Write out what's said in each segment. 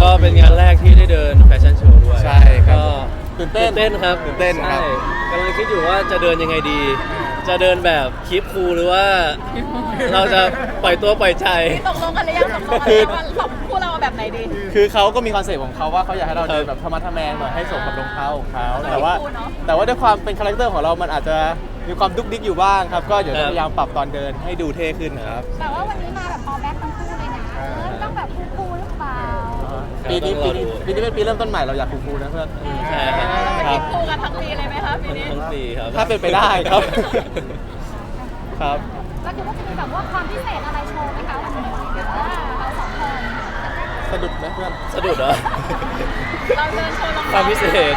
แล้วก็เป็นงานแรกที่ได้เดินแฟชั่นโชว์ด้วยใช่ครับก็ตื่นเต้นเต้นครับตื่นเต้นครับ ใช่กำลังคิดอยู่ว่าจะเดินยังไงดี จะเดินแบบคลิปคูลหรือว่า เราจะปล่อยตัวปล่อยใจ ตกลงกันหรือยังตกลงกันหรือยังว่าสองคู่เราเอาแบบไหนดี คือเขาก็มีคอนเซ็ปต์ของเขาว่าเขาอยากให้เราเดินคแบรับบธรรมะทะแมงหน่อยให้สมกับรองเท้าของเขาเออแต่ว่าให้คู่เนอะ แต่ว่าด้วยความเป็นคาแรคเตอร์ของเรามันอาจจะมีความดุกดิกอยู่บ้างครับ ก็เดี๋ยวครัจะบพยายามปรับตอนเดินให้ดูเท่ขึ้นครับแต่ว่าวันนี้มาแบบออแบ็คทั้งคู่เลยนะเออต้องแบบคู่ๆหรือเปล่า ปีนี้ต้ปีองรอนี้ดูปีนี้เป็นปีเริ่มต้นใหม่เราอยากคูลๆนะเพื่อน ใช่ครับ ทั้งนี้ทั้งปีครับ ถ้าเป็นไปได้ครับ ครับ แล้วคิดว่าจะมีแบบว่าความพิเศษอะไรโชว์ไหมคะวันนี้ว่าเราสองคนสะดุดไหมเพื่อนสะดุดเหรอ เราเดินโชว์รองความพิเศษ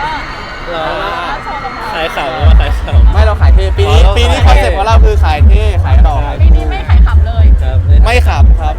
เราอ่าโชว์รองเท้าขายขำว่าขายขำ ไม่เราขายเท่ปีนี้อ๋อปีนี้ขายคอนเท่เซ็ปต์ของเราคือขายเท่ขายต่อขายปีคู่นี้ไม่ขายขำเลย ครับไม่ขำครับ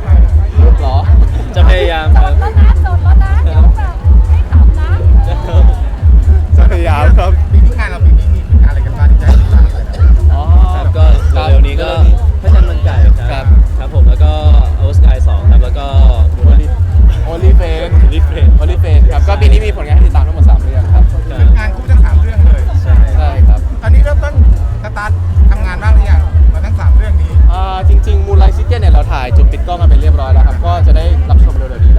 สตาร์ททำงานบ้างหรือยังมาทั้งสามเรื่องนี้ อ่าจริงๆมูลไลซิเกนเนี่ยเราถ่ายจุดปิดกล้องกันไปเรียบร้อยแล้วครับ ก็จะได้รับชมเร็วๆนี้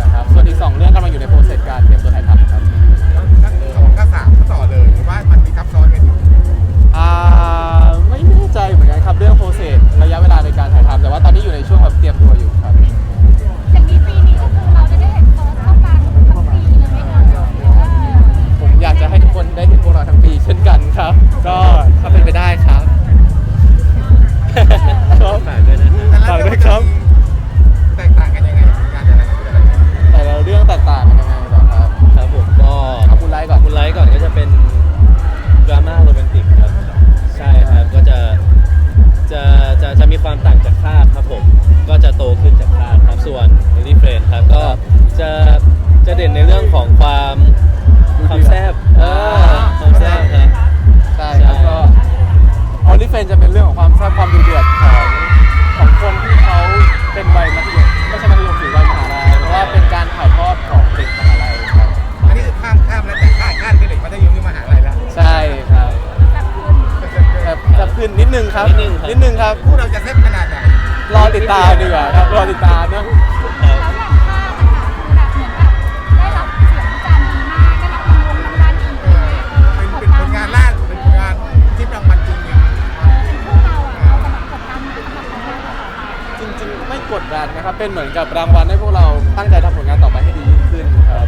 ครับนิดนึงครับ นิดนึงครับคู่เราจะแซ่บขนาดไหนรอติดตามดีกว่าครับรอติดตามนะแล้วอย่างภาพนะคะคือแบบเหมือนแบบได้รับเสียงวิจารณ์ดีมากได้รับรางวัลรางวัลอีกอะไรเงี้ยเออเป็นกดเป็นดัผลงานล่าเป็นผลงานที่รางวัลจริงเนี่ยเออเป็นพวกเราอะเราจะแบบกดดันสำหรับผลงานเราต่อไปจริง ๆ ไม่กดดันนะครับ เป็นเหมือนกับรางวัลให้พวกเราตั้งใจทำผลงานต่อไปให้ดียิ่งขึ้นครับ